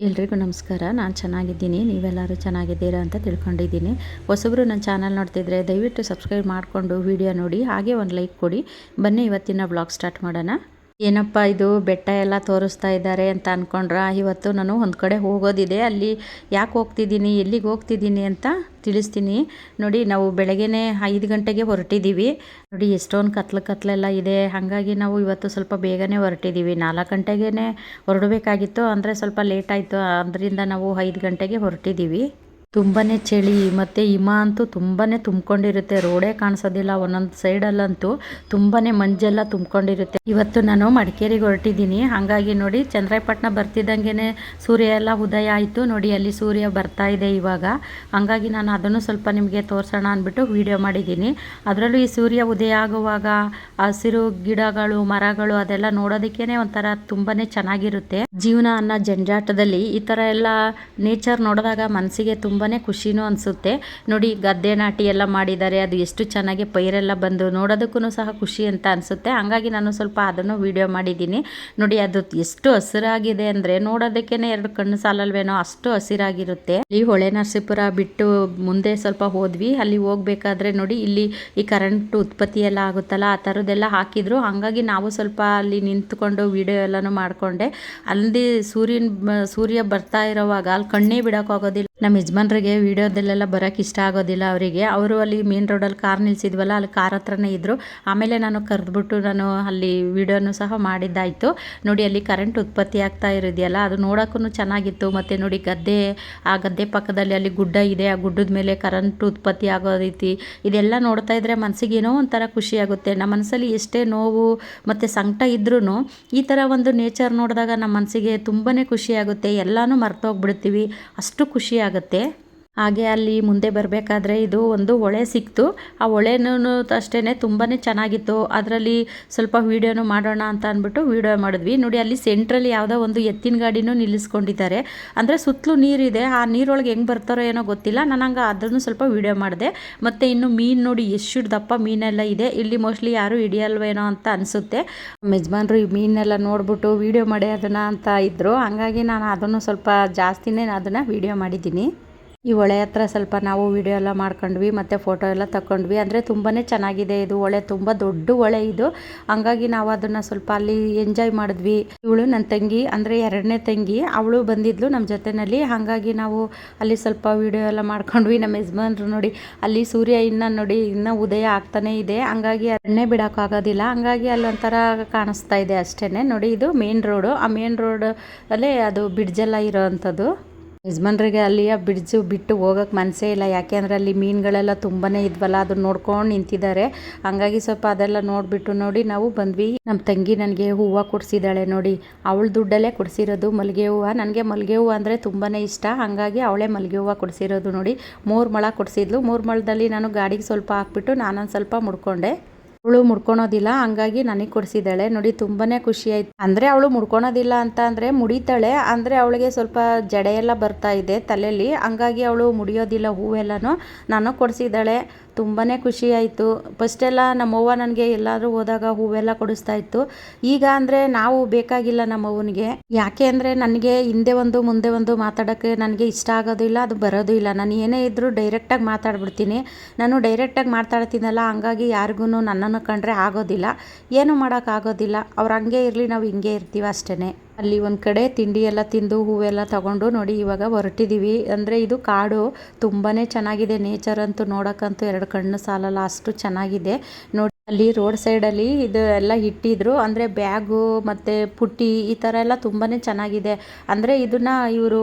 ಎಲ್ರಿಗೂ ನಮಸ್ಕಾರ. ನಾನು ಚೆನ್ನಾಗಿದ್ದೀನಿ. ನೀವೆಲ್ಲರೂ ಚೆನ್ನಾಗಿದ್ದೀರಾ ಅಂತ ತಿಳ್ಕೊಂಡಿದ್ದೀನಿ. ಹೊಸಬ್ರು ನನ್ನ ಚಾನಲ್ ನೋಡ್ತಿದ್ರೆ ದಯವಿಟ್ಟು ಸಬ್ಸ್ಕ್ರೈಬ್ ಮಾಡಿಕೊಂಡು ವಿಡಿಯೋ ನೋಡಿ, ಹಾಗೆ ಒಂದು ಲೈಕ್ ಕೊಡಿ. ಬನ್ನಿ ಇವತ್ತಿನ ಬ್ಲಾಗ್ ಸ್ಟಾರ್ಟ್ ಮಾಡೋಣ. ಏನಪ್ಪ ಇದು ಬೆಟ್ಟ ಎಲ್ಲ ತೋರಿಸ್ತಾ ಇದ್ದಾರೆ ಅಂತ ಅಂದ್ಕೊಂಡ್ರ ಇವತ್ತು ನಾನು ಒಂದು ಕಡೆ ಹೋಗೋದಿದೆ, ಅಲ್ಲಿ ಯಾಕೆ ಹೋಗ್ತಿದ್ದೀನಿ, ಎಲ್ಲಿಗೆ ಹೋಗ್ತಿದ್ದೀನಿ ಅಂತ ತಿಳಿಸ್ತೀನಿ. ನೋಡಿ, ನಾವು ಬೆಳಗ್ಗೆನೇ ಐದು ಗಂಟೆಗೆ ಹೊರಟಿದ್ದೀವಿ ನೋಡಿ, ಎಷ್ಟೊಂದು ಕತ್ಲು ಕತ್ಲೆಲ್ಲ ಇದೆ. ಹಾಗಾಗಿ ನಾವು ಇವತ್ತು ಸ್ವಲ್ಪ ಬೇಗನೆ ಹೊರಟಿದ್ದೀವಿ ನಾಲ್ಕು ಗಂಟೆಗೇ ಹೊರಡಬೇಕಾಗಿತ್ತು, ಅಂದರೆ ಸ್ವಲ್ಪ ಲೇಟ್ ಆಯಿತು. ಅದರಿಂದ ನಾವು ಐದು ಗಂಟೆಗೆ ಹೊರಟಿದ್ದೀವಿ ತುಂಬಾ ಚಳಿ, ಮತ್ತು ಹಿಮ ಅಂತೂ ತುಂಬಾ ತುಂಬ್ಕೊಂಡಿರುತ್ತೆ. ರೋಡೇ ಕಾಣಿಸೋದಿಲ್ಲ, ಒಂದೊಂದು ಸೈಡಲ್ಲಂತೂ ತುಂಬಾ ಮಂಜೆಲ್ಲ ತುಂಬ್ಕೊಂಡಿರುತ್ತೆ. ಇವತ್ತು ನಾನು ಮಡಿಕೇರಿಗೆ ಹೊರಟಿದ್ದೀನಿ. ಹಾಗಾಗಿ ನೋಡಿ ಚಂದ್ರಾಯಪಟ್ಟಣ ಬರ್ತಿದ್ದಂಗೆ ಸೂರ್ಯ ಎಲ್ಲ ಉದಯ ಆಯಿತು. ನೋಡಿ, ಅಲ್ಲಿ ಸೂರ್ಯ ಬರ್ತಾ ಇದೆ ಇವಾಗ. ಹಾಗಾಗಿ ನಾನು ಅದನ್ನು ಸ್ವಲ್ಪ ನಿಮಗೆ ತೋರಿಸೋಣ ಅಂದ್ಬಿಟ್ಟು ವಿಡಿಯೋ ಮಾಡಿದ್ದೀನಿ. ಅದರಲ್ಲೂ ಈ ಸೂರ್ಯ ಉದಯ ಆಗುವಾಗ ಹಸಿರು ಗಿಡಗಳು, ಮರಗಳು ಅದೆಲ್ಲ ನೋಡೋದಕ್ಕೇ ಒಂಥರ ತುಂಬಾ ಚೆನ್ನಾಗಿರುತ್ತೆ. ಜೀವನ ಅನ್ನೋ ಜಂಜಾಟದಲ್ಲಿ ಈ ಥರ ಎಲ್ಲ ನೇಚರ್ ನೋಡಿದಾಗ ಮನಸ್ಸಿಗೆ ತುಂಬ ತುಂಬಾ ಖುಷಿನೂ ಅನಿಸುತ್ತೆ. ನೋಡಿ, ಗದ್ದೆ ನಾಟಿ ಎಲ್ಲ ಮಾಡಿದ್ದಾರೆ, ಅದು ಎಷ್ಟು ಚೆನ್ನಾಗಿ ಪೈರೆಲ್ಲ ಬಂದು ನೋಡೋದಕ್ಕೂ ಸಹ ಖುಷಿ ಅಂತ ಅನಿಸುತ್ತೆ. ಹಾಗಾಗಿ ನಾನು ಸ್ವಲ್ಪ ಅದನ್ನು ವಿಡಿಯೋ ಮಾಡಿದ್ದೀನಿ. ನೋಡಿ, ಅದು ಎಷ್ಟು ಹಸಿರಾಗಿದೆ ಅಂದರೆ ನೋಡೋದಕ್ಕೇ ಎರಡು ಕಣ್ಣು ಸಾಲಲ್ವೇನೋ, ಅಷ್ಟು ಹಸಿರಾಗಿರುತ್ತೆ. ಈ ಹೊಳೆ ನರಸೀಪುರ ಬಿಟ್ಟು ಮುಂದೆ ಸ್ವಲ್ಪ ಹೋದ್ವಿ. ಅಲ್ಲಿ ಹೋಗ್ಬೇಕಾದ್ರೆ ನೋಡಿ, ಇಲ್ಲಿ ಈ ಕರೆಂಟ್ ಉತ್ಪತ್ತಿ ಎಲ್ಲ ಆಗುತ್ತಲ್ಲ, ಆ ಥರದ್ದೆಲ್ಲ ಹಾಕಿದ್ರು. ಹಾಗಾಗಿ ನಾವು ಸ್ವಲ್ಪ ಅಲ್ಲಿ ನಿಂತ್ಕೊಂಡು ವಿಡಿಯೋ ಎಲ್ಲನೂ ಮಾಡಿಕೊಂಡೆ. ಅಲ್ಲಿ ಸೂರ್ಯನ, ಸೂರ್ಯ ಬರ್ತಾ ಇರೋವಾಗ ಅಲ್ಲಿ ಕಣ್ಣೇ ಬಿಡೋಕ್ಕಾಗೋದಿಲ್ಲ. ನಮ್ಮ ಯಜಮಾನ್ರಿಗೆ ವೀಡಿಯೋದಲ್ಲೆಲ್ಲ ಬರೋಕ್ಕೆ ಇಷ್ಟ ಆಗೋದಿಲ್ಲ ಅವರಿಗೆ. ಅವರು ಅಲ್ಲಿ ಮೇನ್ ರೋಡಲ್ಲಿ ಕಾರ್ ನಿಲ್ಲಿಸಿದ್ವಲ್ಲ ಅಲ್ಲಿ ಕಾರ್ ಹತ್ರನೇ ಇದ್ದರು ಆಮೇಲೆ ನಾನು ಕರೆದ್ಬಿಟ್ಟು ನಾನು ಅಲ್ಲಿ ವೀಡಿಯೋನು ಸಹ ಮಾಡಿದ್ದಾಯಿತು. ನೋಡಿ, ಅಲ್ಲಿ ಕರೆಂಟ್ ಉತ್ಪತ್ತಿ ಆಗ್ತಾ ಇರೋದೆಯಲ್ಲ, ಅದು ನೋಡೋಕ್ಕೂ ಚೆನ್ನಾಗಿತ್ತು. ಮತ್ತು ನೋಡಿ, ಗದ್ದೆ, ಆ ಗದ್ದೆ ಪಕ್ಕದಲ್ಲಿ ಅಲ್ಲಿ ಗುಡ್ಡ ಇದೆ. ಆ ಗುಡ್ಡದ ಮೇಲೆ ಕರೆಂಟ್ ಉತ್ಪತ್ತಿ ಆಗೋ ರೀತಿ ಇದೆಲ್ಲ ನೋಡ್ತಾ ಇದ್ದರೆ ಮನಸ್ಸಿಗೆ ಏನೋ ಒಂಥರ ಖುಷಿಯಾಗುತ್ತೆ ನಮ್ಮ ಮನಸ್ಸಲ್ಲಿ ಎಷ್ಟೇ ನೋವು ಮತ್ತು ಸಂಕಟ ಇದ್ರೂ ಈ ಥರ ಒಂದು ನೇಚರ್ ನೋಡಿದಾಗ ನಮ್ಮ ಮನಸ್ಸಿಗೆ ತುಂಬಾ ಖುಷಿಯಾಗುತ್ತೆ ಎಲ್ಲನೂ ಮರ್ತೋಗ್ಬಿಡ್ತೀವಿ ಅಷ್ಟು ಖುಷಿ ಆಗುತ್ತೆ. ಹಾಗೆ ಅಲ್ಲಿ ಮುಂದೆ ಬರಬೇಕಾದ್ರೆ ಇದು ಒಂದು ಹೊಳೆ ಸಿಕ್ತು. ಆ ಹೊಳೆನೂ ಅಷ್ಟೇ ತುಂಬಾ ಚೆನ್ನಾಗಿತ್ತು. ಅದರಲ್ಲಿ ಸ್ವಲ್ಪ ವೀಡಿಯೋನು ಮಾಡೋಣ ಅಂತ ಅಂದ್ಬಿಟ್ಟು ವೀಡಿಯೋ ಮಾಡಿದ್ವಿ. ನೋಡಿ, ಅಲ್ಲಿ ಸೆಂಟ್ರಲ್ಲಿ ಯಾವುದೋ ಒಂದು ಎತ್ತಿನ ಗಾಡಿನೂ ನಿಲ್ಲಿಸ್ಕೊಂಡಿದ್ದಾರೆ. ಅಂದರೆ ಸುತ್ತಲೂ ನೀರಿದೆ. ಆ ನೀರೊಳಗೆ ಹೆಂಗೆ ಬರ್ತಾರೋ ಏನೋ ಗೊತ್ತಿಲ್ಲ. ನಾನು ಹಂಗೆ ಅದನ್ನು ಸ್ವಲ್ಪ ವೀಡಿಯೋ ಮಾಡಿದೆ. ಮತ್ತು ಇನ್ನು ಮೀನು ನೋಡಿ ಎಷ್ಟು ದಪ್ಪ ಮೀನೆಲ್ಲ ಇದೆ. ಇಲ್ಲಿ ಮೋಸ್ಟ್ಲಿ ಯಾರೂ ಹಿಡಿಯಲ್ವೇನೋ ಅಂತ ಅನಿಸುತ್ತೆ. ಯಜಮಾನ್ರು ಈ ಮೀನೆಲ್ಲ ನೋಡ್ಬಿಟ್ಟು ವೀಡಿಯೋ ಮಾಡಿ ಅದನ್ನು ಅಂತ ಇದ್ದರು ಹಾಗಾಗಿ ನಾನು ಅದನ್ನು ಸ್ವಲ್ಪ ಜಾಸ್ತಿನೇ ಅದನ್ನು ವೀಡಿಯೋ ಮಾಡಿದ್ದೀನಿ. ಈ ಹೊಳೆ ಹತ್ರ ಸ್ವಲ್ಪ ನಾವು ವಿಡಿಯೋ ಎಲ್ಲ ಮಾಡ್ಕೊಂಡ್ವಿ, ಮತ್ತು ಫೋಟೋ ಎಲ್ಲ ತಗೊಂಡ್ವಿ ಅಂದರೆ ತುಂಬಾ ಚೆನ್ನಾಗಿದೆ ಇದು ಹೊಳೆ ತುಂಬ ದೊಡ್ಡ ಹೊಳೆ ಇದು. ಹಂಗಾಗಿ ನಾವು ಅದನ್ನು ಸ್ವಲ್ಪ ಅಲ್ಲಿ ಎಂಜಾಯ್ ಮಾಡಿದ್ವಿ. ಇವಳು ನನ್ನ ತಂಗಿ, ಅಂದರೆ ಎರಡನೇ ತಂಗಿ. ಅವಳು ಬಂದಿದ್ಲು ನಮ್ಮ ಜೊತೆಯಲ್ಲಿ ಹಾಗಾಗಿ ನಾವು ಅಲ್ಲಿ ಸ್ವಲ್ಪ ವಿಡಿಯೋ ಎಲ್ಲ ಮಾಡ್ಕೊಂಡ್ವಿ. ನಮ್ಮ ಯಜಮಾನ್ರು ನೋಡಿ, ಅಲ್ಲಿ ಸೂರ್ಯ ಇನ್ನೂ ನೋಡಿ, ಇನ್ನೂ ಉದಯ ಆಗ್ತಾನೆ ಇದೆ. ಹಂಗಾಗಿ ಎಣ್ಣೆ ಬಿಡೋಕ್ಕಾಗೋದಿಲ್ಲ. ಹಂಗಾಗಿ ಅಲ್ಲೊಂಥರ ಕಾಣಿಸ್ತಾ ಇದೆ ಅಷ್ಟೇ ನೋಡಿ ಇದು ಮೇನ್ ರೋಡು ಆ ಮೇನ್ ರೋಡ್ ಅಲ್ಲೇ ಅದು ಬ್ರಿಡ್ಜೆಲ್ಲ ಇರೋ ಅಂಥದ್ದು ಯಜಮಾನ್ರಿಗೆ ಅಲ್ಲಿಯ ಬ್ರಿಡ್ಜ್ ಬಿಟ್ಟು ಹೋಗೋಕ್ಕೆ ಮನಸ್ಸೇ ಇಲ್ಲ. ಯಾಕೆಂದರೆ ಅಲ್ಲಿ ಮೀನುಗಳೆಲ್ಲ ತುಂಬಾ ಇದ್ವಲ್ಲ, ಅದನ್ನ ನೋಡ್ಕೊಂಡು ನಿಂತಿದ್ದಾರೆ. ಹಂಗಾಗಿ ಸ್ವಲ್ಪ ಅದೆಲ್ಲ ನೋಡಿಬಿಟ್ಟು ನೋಡಿ, ನಾವು ಬಂದ್ವಿ. ನಮ್ಮ ತಂಗಿ ನನಗೆ ಹೂವು ಕೊಡಿಸಿದ್ದಾಳೆ ನೋಡಿ. ಅವಳು ದುಡ್ಡಲ್ಲೇ ಕೊಡಿಸಿರೋದು ಮಲ್ಲಿಗೆ ಹೂವು. ನನಗೆ ಮಲ್ಲಿಗೆ ಹೂವು ಅಂದರೆ ತುಂಬಾ ಇಷ್ಟ. ಹಾಗಾಗಿ ಅವಳೇ ಮಲ್ಲಿಗೆ ಹೂವು ಕೊಡಿಸಿರೋದು ನೋಡಿ. ಮೂರು ಮೊಳ ಕೊಡಿಸಿದ್ಲು. ಮೂರು ಮೊಳದಲ್ಲಿ ನಾನು ಗಾಡಿಗೆ ಸ್ವಲ್ಪ ಹಾಕ್ಬಿಟ್ಟು ನಾನೊಂದು ಸ್ವಲ್ಪ ಮುಡ್ಕೊಂಡೆ. ಅವಳು ಮುಡ್ಕೊಳೋದಿಲ್ಲ, ಹಂಗಾಗಿ ನನಗೆ ಕೊಡಿಸಿದ್ದಾಳೆ. ನೋಡಿ ತುಂಬಾ ಖುಷಿ ಆಯ್ತು. ಅಂದರೆ ಅವಳು ಮುಡ್ಕೊಳೋದಿಲ್ಲ ಅಂತ ಅಂದರೆ ಮುಡಿತಾಳೆ. ಅಂದರೆ ಅವಳಿಗೆ ಸ್ವಲ್ಪ ಜಡೆ ಎಲ್ಲ ಬರ್ತಾ ಇದೆ ತಲೆಯಲ್ಲಿ ಹಂಗಾಗಿ ಅವಳು ಮುಡಿಯೋದಿಲ್ಲ ಹೂವೆಲ್ಲನೂ. ನಾನು ಕೊಡಿಸಿದ್ದಾಳೆ. ತುಂಬಾ ಖುಷಿ ಆಯಿತು. ಫಸ್ಟೆಲ್ಲ ನಮ್ಮವ್ವ ನನಗೆ ಎಲ್ಲಾದರೂ ಹೋದಾಗ ಹೂವೆಲ್ಲ ಕೊಡಿಸ್ತಾ ಇತ್ತು. ಈಗ ಅಂದರೆ ನಾವು ಬೇಕಾಗಿಲ್ಲ ನಮ್ಮವ್ವನಿಗೆ. ಯಾಕೆ ಅಂದರೆ ನನಗೆ ಹಿಂದೆ ಒಂದು ಮುಂದೆ ಒಂದು ಮಾತಾಡೋಕ್ಕೆ ನನಗೆ ಇಷ್ಟ ಆಗೋದಿಲ್ಲ ಅದು ಬರೋದು ಇಲ್ಲ. ನಾನು ಏನೇ ಇದ್ದರೂ ಡೈರೆಕ್ಟಾಗಿ ಮಾತಾಡ್ಬಿಡ್ತೀನಿ. ನಾನು ಡೈರೆಕ್ಟಾಗಿ ಮಾತಾಡ್ತೀನಲ್ಲ, ಹಂಗಾಗಿ ಯಾರಿಗೂ ನನ್ನನ್ನು ಕಂಡ್ರೆ ಆಗೋದಿಲ್ಲ. ಏನು ಮಾಡೋಕ್ಕಾಗೋದಿಲ್ಲ. ಅವ್ರು ಹಂಗೆ ಇರಲಿ, ನಾವು ಹಿಂಗೆ ಇರ್ತೀವಿ ಅಷ್ಟೇ ಅಲ್ಲಿ ಒಂದು ಕಡೆ ತಿಂಡಿ ಎಲ್ಲ ತಿಂದು ಹೂವೆಲ್ಲ ತಗೊಂಡು ನೋಡಿ ಇವಾಗ ಹೊರಟಿದ್ದೀವಿ ಅಂದರೆ ಇದು ಕಾಡು ತುಂಬಾ ಚೆನ್ನಾಗಿದೆ. ನೇಚರ್ ಅಂತೂ ನೋಡೋಕ್ಕಂತೂ ಎರಡು ಕಣ್ಣು ಸಾಲಲ್ಲ, ಅಷ್ಟು ಚೆನ್ನಾಗಿದೆ. ನೋಡಿ, ಅಲ್ಲಿ ರೋಡ್ ಸೈಡಲ್ಲಿ ಇದು ಎಲ್ಲ ಇಟ್ಟಿದ್ರು. ಅಂದರೆ ಬ್ಯಾಗು ಮತ್ತು ಪುಟ್ಟಿ ಈ ಥರ ಎಲ್ಲ ತುಂಬಾ ಚೆನ್ನಾಗಿದೆ. ಅಂದರೆ ಇದನ್ನು ಇವರು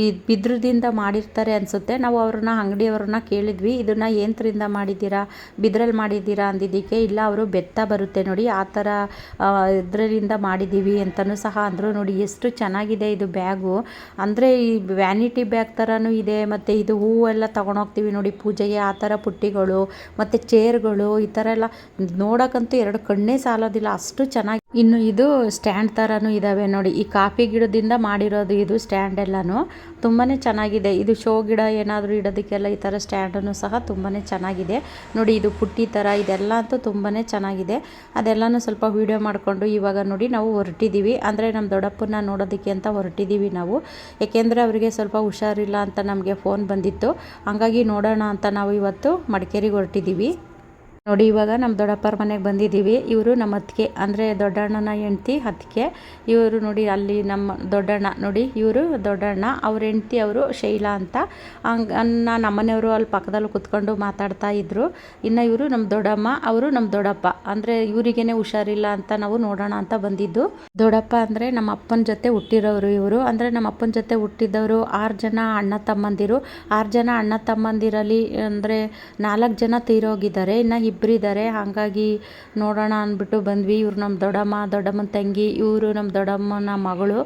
ಈ ಬಿದ್ರದಿಂದ ಮಾಡಿರ್ತಾರೆ ಅನಿಸುತ್ತೆ. ನಾವು ಅವ್ರನ್ನ, ಅಂಗಡಿಯವ್ರನ್ನ ಕೇಳಿದ್ವಿ. ಇದನ್ನು ಯಂತ್ರದಿಂದ ಮಾಡಿದ್ದೀರಾ? ಬಿದ್ರಲ್ಲಿ ಮಾಡಿದ್ದೀರಾ ಅಂದಿದ್ದಕ್ಕೆ, ಇಲ್ಲ, ಅವರು ಬೆತ್ತ ಬರುತ್ತೆ ನೋಡಿ, ಆ ಥರ ಇದರಿಂದ ಮಾಡಿದ್ದೀವಿ ಅಂತಲೂ ಸಹ ಅಂದರು ನೋಡಿ, ಎಷ್ಟು ಚೆನ್ನಾಗಿದೆ ಇದು ಬ್ಯಾಗು. ಅಂದರೆ ಈ ವ್ಯಾನಿಟಿ ಬ್ಯಾಗ್ ಥರನೂ ಇದೆ, ಮತ್ತು ಇದು ಹೂವೆಲ್ಲ ತೊಗೊಂಡೋಗ್ತೀವಿ ನೋಡಿ, ಪೂಜೆಗೆ ಆ ಥರ ಪುಟ್ಟಿಗಳು, ಮತ್ತು ಚೇರ್ಗಳು, ಈ ಥರ ಎಲ್ಲ ನೋಡೋಕ್ಕಂತೂ ಎರಡು ಕಣ್ಣೇ ಸಾಲೋದಿಲ್ಲ. ಅಷ್ಟು ಚೆನ್ನಾಗಿ ಇನ್ನು ಇದು ಸ್ಟ್ಯಾಂಡ್ ಥರನೂ ಇದ್ದಾವೆ ನೋಡಿ. ಈ ಕಾಫಿ ಗಿಡದಿಂದ ಮಾಡಿರೋದು ಇದು ಸ್ಟ್ಯಾಂಡ್ ಎಲ್ಲನೂ. ತುಂಬಾ ಚೆನ್ನಾಗಿದೆ. ಇದು ಶೋ ಗಿಡ ಏನಾದರೂ ಇಡೋದಕ್ಕೆಲ್ಲ ಈ ಥರ ಸ್ಟ್ಯಾಂಡನ್ನು ಸಹ ತುಂಬಾ ಚೆನ್ನಾಗಿದೆ. ನೋಡಿ, ಇದು ಪುಟ್ಟಿ ಥರ ಇದೆಲ್ಲ ಅಂತೂ ತುಂಬಾ ಚೆನ್ನಾಗಿದೆ. ಅದೆಲ್ಲನೂ ಸ್ವಲ್ಪ ವೀಡಿಯೋ ಮಾಡಿಕೊಂಡು ಇವಾಗ ನೋಡಿ ನಾವು ಹೊರಟಿದ್ದೀವಿ ಅಂದರೆ ನಮ್ಮ ದೊಡ್ಡಪ್ಪನ ನೋಡೋದಕ್ಕೆ ಅಂತ ಹೊರಟಿದ್ದೀವಿ ನಾವು. ಏಕೆಂದರೆ ಅವರಿಗೆ ಸ್ವಲ್ಪ ಹುಷಾರಿಲ್ಲ ಅಂತ ನಮಗೆ ಫೋನ್ ಬಂದಿತ್ತು. ಹಂಗಾಗಿ ನೋಡೋಣ ಅಂತ ನಾವು ಇವತ್ತು ಮಡಿಕೇರಿಗೆ ಹೊರಟಿದ್ದೀವಿ ನೋಡಿ, ಇವಾಗ ನಮ್ಮ ದೊಡ್ಡಪ್ಪರ ಮನೆಗೆ ಬಂದಿದ್ದೀವಿ. ಇವರು ನಮ್ಮ ಅತ್ತಿಗೆ, ಅಂದರೆ ದೊಡ್ಡಣ್ಣನ ಹೆಂಡ್ತಿ ಅತ್ತಿಗೆ. ಇವರು ನೋಡಿ, ಅಲ್ಲಿ ನಮ್ಮ ದೊಡ್ಡಣ್ಣ ನೋಡಿ, ಇವರು ದೊಡ್ಡಣ್ಣ, ಅವ್ರ ಹೆಂಡ್ತಿ ಅವರು ಶೈಲಾ ಅಂತ. ಹಂಗೆ ನಮ್ಮನೆಯವರು ಅಲ್ಲಿ ಪಕ್ಕದಲ್ಲಿ ಕುತ್ಕೊಂಡು ಮಾತಾಡ್ತಾ ಇದ್ರು. ಇನ್ನು ಇವರು ನಮ್ಮ ದೊಡ್ಡಮ್ಮ, ಅವರು ನಮ್ಮ ದೊಡ್ಡಪ್ಪ. ಅಂದರೆ ಇವರಿಗೇನೆ ಹುಷಾರಿಲ್ಲ ಅಂತ ನಾವು ನೋಡೋಣ ಅಂತ ಬಂದಿದ್ದು. ದೊಡ್ಡಪ್ಪ ಅಂದರೆ ನಮ್ಮ ಅಪ್ಪನ ಜೊತೆ ಹುಟ್ಟಿರೋರು ಇವರು. ಅಂದರೆ ನಮ್ಮ ಅಪ್ಪನ ಜೊತೆ ಹುಟ್ಟಿದವರು ಆರು ಜನ ಅಣ್ಣ ತಮ್ಮಂದಿರು. ಆರು ಜನ ಅಣ್ಣ ತಮ್ಮಂದಿರಲ್ಲಿ, ಅಂದರೆ ನಾಲ್ಕು ಜನ ತೀರೋಗಿದ್ದಾರೆ. ಇನ್ನು ಇಬ್ಬರಿದ್ದಾರೆ ಹಾಗಾಗಿ ನೋಡೋಣ ಅಂದ್ಬಿಟ್ಟು ಬಂದ್ವಿ. ಇವ್ರು ನಮ್ಮ ದೊಡ್ಡಮ್ಮ, ದೊಡ್ಡಮ್ಮನ ತಂಗಿ, ಇವರು ನಮ್ಮ ದೊಡ್ಡಮ್ಮನ ಮಗಳು.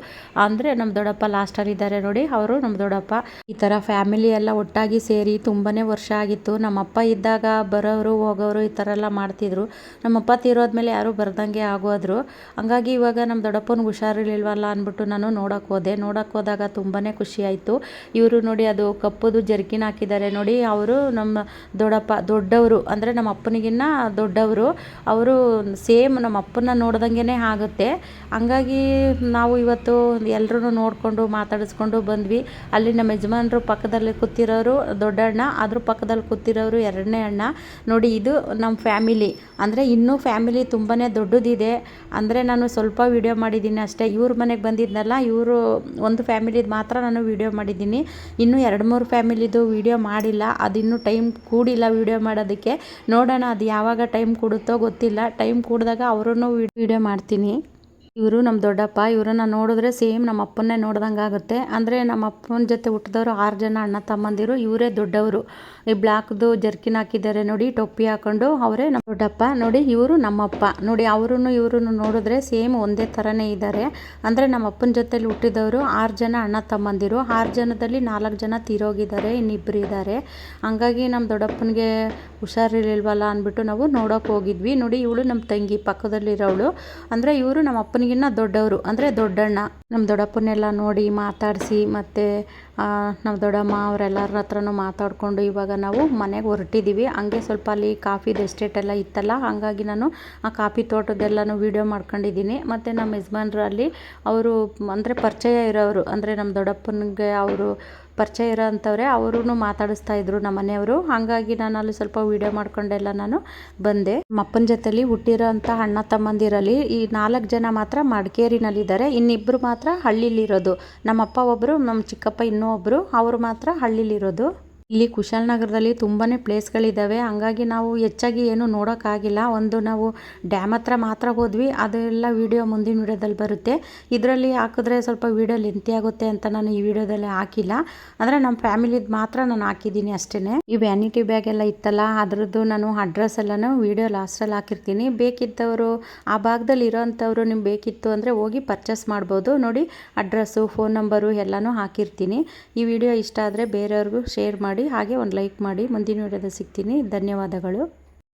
ಅಂದರೆ ನಮ್ಮ ದೊಡ್ಡಪ್ಪ ಲಾಸ್ಟಲ್ಲಿದ್ದಾರೆ ನೋಡಿ, ಅವರು ನಮ್ಮ ದೊಡ್ಡಪ್ಪ. ಈ ಥರ ಫ್ಯಾಮಿಲಿ ಎಲ್ಲ ಒಟ್ಟಾಗಿ ಸೇರಿ ತುಂಬಾ ವರ್ಷ ಆಗಿತ್ತು. ನಮ್ಮಪ್ಪ ಇದ್ದಾಗ ಬರೋರು ಹೋಗೋರು ಈ ಥರ ಎಲ್ಲ ಮಾಡ್ತಿದ್ರು. ನಮ್ಮಪ್ಪ ತೀರೋದ್ಮೇಲೆ ಯಾರೂ ಬರ್ದಂಗೆ ಆಗೋದ್ರು. ಹಂಗಾಗಿ ಇವಾಗ ನಮ್ಮ ದೊಡ್ಡಪ್ಪನ ಹುಷಾರಿರ್ಲಿಲ್ವಲ್ಲ ಅಂದ್ಬಿಟ್ಟು ನಾನು ನೋಡೋಕೆ ಹೋದೆ. ನೋಡೋಕೆ ಹೋದಾಗ ತುಂಬಾ ಖುಷಿ ಆಯಿತು. ಇವರು ನೋಡಿ ಅದು ಕಪ್ಪದು ಜರ್ಕಿನ್ ಹಾಕಿದ್ದಾರೆ ನೋಡಿ. ಅವರು ನಮ್ಮ ದೊಡ್ಡಪ್ಪ, ದೊಡ್ಡವರು, ಅಂದರೆ ನಮ್ಮ ಅಪ್ಪನಿಗೆ ಅಪ್ಪನಿಗಿನ್ನ ದೊಡ್ಡವರು. ಅವರು ಸೇಮ್ ನಮ್ಮ ಅಪ್ಪನ ನೋಡ್ದಂಗೆ ಆಗುತ್ತೆ. ಹಂಗಾಗಿ ನಾವು ಇವತ್ತು ಎಲ್ಲರೂ ನೋಡಿಕೊಂಡು ಮಾತಾಡಿಸ್ಕೊಂಡು ಬಂದ್ವಿ. ಅಲ್ಲಿ ನಮ್ಮ ಯಜಮಾನರು ಪಕ್ಕದಲ್ಲಿ ಕೂತಿರೋರು ದೊಡ್ಡಣ್ಣ ಅದ್ರ ಪಕ್ಕದಲ್ಲಿ ಕೂತಿರೋರು ಎರಡನೇ ಅಣ್ಣ. ನೋಡಿ, ಇದು ನಮ್ಮ ಫ್ಯಾಮಿಲಿ. ಅಂದರೆ ಇನ್ನೂ ಫ್ಯಾಮಿಲಿ ತುಂಬಾ ದೊಡ್ಡದಿದೆ. ಅಂದರೆ ನಾನು ಸ್ವಲ್ಪ ವೀಡಿಯೋ ಮಾಡಿದ್ದೀನಿ ಅಷ್ಟೇ. ಇವ್ರ ಮನೆಗೆ ಬಂದಿದ್ನಲ್ಲ, ಇವರು ಒಂದು ಫ್ಯಾಮಿಲಿದು ಮಾತ್ರ ನಾನು ವೀಡಿಯೋ ಮಾಡಿದ್ದೀನಿ. ಇನ್ನೂ ಎರಡು ಮೂರು ಫ್ಯಾಮಿಲಿದು ವೀಡಿಯೋ ಮಾಡಿಲ್ಲ. ಅದಿನ್ನೂ ಟೈಮ್ ಕೂಡಿಲ್ಲ ವೀಡಿಯೋ ಮಾಡೋದಕ್ಕೆ. ನೋಡೋಣ ಅದು ಯಾವಾಗ ಟೈಮ್ ಕೊಡುತ್ತೋ ಗೊತ್ತಿಲ್ಲ. ಟೈಮ್ ಕೂಡಿದಾಗ ಅವರನ್ನು ವೀಡಿಯೋ ಮಾಡ್ತೀನಿ. ಇವರು ನಮ್ಮ ದೊಡ್ಡಪ್ಪ, ಇವರನ್ನ ನೋಡಿದ್ರೆ ಸೇಮ್ ನಮ್ಮ ಅಪ್ಪನ್ನೇ ನೋಡ್ದಂಗೆ ಆಗುತ್ತೆ. ಅಂದರೆ ನಮ್ಮ ಅಪ್ಪನ ಜೊತೆ ಹುಟ್ಟಿದವರು ಆರು ಜನ ಅಣ್ಣ ತಮ್ಮಂದಿರು, ಇವರೇ ದೊಡ್ಡವರು. ಈ ಬ್ಲ್ಯಾಕ್ದು ಜರ್ಕಿನ್ ಹಾಕಿದ್ದಾರೆ ನೋಡಿ, ಟೊಪ್ಪಿ ಹಾಕೊಂಡು ಅವರೇ ನಮ್ಮ ದೊಡ್ಡಪ್ಪ. ನೋಡಿ, ಇವರು ನಮ್ಮಪ್ಪ ನೋಡಿ ಅವರು ಇವರು ನೋಡಿದ್ರೆ ಸೇಮ್ ಒಂದೇ ಥರನೇ ಇದ್ದಾರೆ ಅಂದರೆ ನಮ್ಮ ಅಪ್ಪನ ಜೊತೆಲಿ ಹುಟ್ಟಿದವರು ಆರು ಜನ ಅಣ್ಣ ತಮ್ಮಂದಿರು. ಆರು ಜನದಲ್ಲಿ ನಾಲ್ಕು ಜನ ತೀರೋಗಿದ್ದಾರೆ ಇನ್ನಿಬ್ಬರು ಇದ್ದಾರೆ ಹಂಗಾಗಿ ನಮ್ಮ ದೊಡ್ಡಪ್ಪನಿಗೆ ಹುಷಾರಿರ್ಲಿಲ್ವಲ್ಲ ಅಂದ್ಬಿಟ್ಟು ನಾವು ನೋಡೋಕೆ ಹೋಗಿದ್ವಿ. ನೋಡಿ, ಇವಳು ನಮ್ಮ ತಂಗಿ ಪಕ್ಕದಲ್ಲಿರೋಳು. ಅಂದರೆ ಇವರು ನಮ್ಮ ಅಪ್ಪನಿಗಿನ್ನ ದೊಡ್ಡವರು. ಅಂದರೆ ದೊಡ್ಡಣ್ಣ. ನಮ್ಮ ದೊಡ್ಡಪ್ಪನೆಲ್ಲ ನೋಡಿ ಮಾತಾಡಿಸಿ ಮತ್ತು ನಮ್ಮ ದೊಡ್ಡಮ್ಮ ಅವರೆಲ್ಲರ ಹತ್ರನೂ ಮಾತಾಡಿಕೊಂಡು ಇವಾಗ ನಾವು ಮನೆಗೆ ಹೊರಟಿದ್ದೀವಿ ಹಂಗೆ ಸ್ವಲ್ಪ ಅಲ್ಲಿ ಕಾಫಿದು ಎಸ್ಟೇಟ್ ಎಲ್ಲ ಇತ್ತಲ್ಲ, ಹಾಗಾಗಿ ನಾನು ಆ ಕಾಫಿ ತೋಟದ್ದೆಲ್ಲನೂ ವೀಡಿಯೋ ಮಾಡ್ಕೊಂಡಿದ್ದೀನಿ. ಮತ್ತು ನಮ್ಮ ಯಜಮಾನ್ರು ಅಲ್ಲಿ ಅವರು, ಅಂದರೆ ಪರಿಚಯ ಇರೋರು, ಅಂದರೆ ನಮ್ಮ ದೊಡ್ಡಪ್ಪನಿಗೆ ಅವರು ಪರಿಚಯ ಇರೋ ಅಂಥವ್ರೆ ಅವರೂ ಮಾತಾಡಿಸ್ತಾ ಇದ್ರು ನಮ್ಮ ಮನೆಯವರು. ಹಾಗಾಗಿ ನಾನು ಅಲ್ಲಿ ಸ್ವಲ್ಪ ವೀಡಿಯೋ ಮಾಡ್ಕೊಂಡೆಲ್ಲ ನಾನು ಬಂದೆ. ಅಪ್ಪನ ಜೊತೆಲಿ ಹುಟ್ಟಿರೋ ಅಂಥ ಅಣ್ಣ ತಮ್ಮಂದಿರಲ್ಲಿ ಈ ನಾಲ್ಕು ಜನ ಮಾತ್ರ ಮಡಿಕೇರಿನಲ್ಲಿದ್ದಾರೆ. ಇನ್ನಿಬ್ಬರು ಮಾತ್ರ ಹಳ್ಳಿಲಿರೋದು. ನಮ್ಮಪ್ಪ ಒಬ್ಬರು ನಮ್ಮ ಚಿಕ್ಕಪ್ಪ ಇನ್ನೂ ಒಬ್ಬರು ಅವರು ಮಾತ್ರ ಹಳ್ಳಿಲಿರೋದು. ಇಲ್ಲಿ ಕುಶಾಲನಗರದಲ್ಲಿ ತುಂಬಾ ಪ್ಲೇಸ್ಗಳಿದ್ದಾವೆ ಹಂಗಾಗಿ ನಾವು ಹೆಚ್ಚಾಗಿ ಏನು ನೋಡೋಕ್ಕಾಗಿಲ್ಲ. ಒಂದು ನಾವು ಡ್ಯಾಮ್ ಹತ್ರ ಮಾತ್ರ ಹೋದ್ವಿ. ಅದೆಲ್ಲ ವಿಡಿಯೋ ಮುಂದಿನ ವಿಡಿಯೋದಲ್ಲಿ ಬರುತ್ತೆ. ಇದರಲ್ಲಿ ಹಾಕಿದ್ರೆ ಸ್ವಲ್ಪ ವಿಡಿಯೋ ಲೆಂತಿ ಆಗುತ್ತೆ ಅಂತ ನಾನು ಈ ವಿಡಿಯೋದಲ್ಲಿ ಹಾಕಿಲ್ಲ. ಅಂದರೆ ನಮ್ಮ ಫ್ಯಾಮಿಲಿದು ಮಾತ್ರ ನಾನು ಹಾಕಿದ್ದೀನಿ ಅಷ್ಟೇ ಈ ವ್ಯಾನಿಟಿ ಬ್ಯಾಗ್ ಎಲ್ಲ ಇತ್ತಲ್ಲ, ಅದರದ್ದು ನಾನು ಅಡ್ರೆಸ್ ಎಲ್ಲನೂ ಲಾಸ್ಟ್ ಲಾಸ್ಟಲ್ಲಿ ಹಾಕಿರ್ತೀನಿ. ಬೇಕಿದ್ದವರು ಆ ಭಾಗದಲ್ಲಿ ಇರೋವಂಥವ್ರು ನಿಮ್ಗೆ ಬೇಕಿತ್ತು ಅಂದರೆ ಹೋಗಿ ಪರ್ಚೇಸ್ ಮಾಡ್ಬೋದು. ನೋಡಿ, ಅಡ್ರೆಸ್ಸು, ಫೋನ್ ನಂಬರು ಎಲ್ಲನೂ ಹಾಕಿರ್ತೀನಿ. ಈ ವಿಡಿಯೋ ಇಷ್ಟ ಆದರೆ ಬೇರೆಯವ್ರಿಗೂ ಶೇರ್ ಮಾಡಿ. ಮಾಡಿ ಹಾಗೆ ಒಂದು ಲೈಕ್ ಮಾಡಿ ಮುಂದಿನ ವಿಡಿಯೋದಲ್ಲಿ ಸಿಗ್ತೀನಿ. ಧನ್ಯವಾದಗಳು.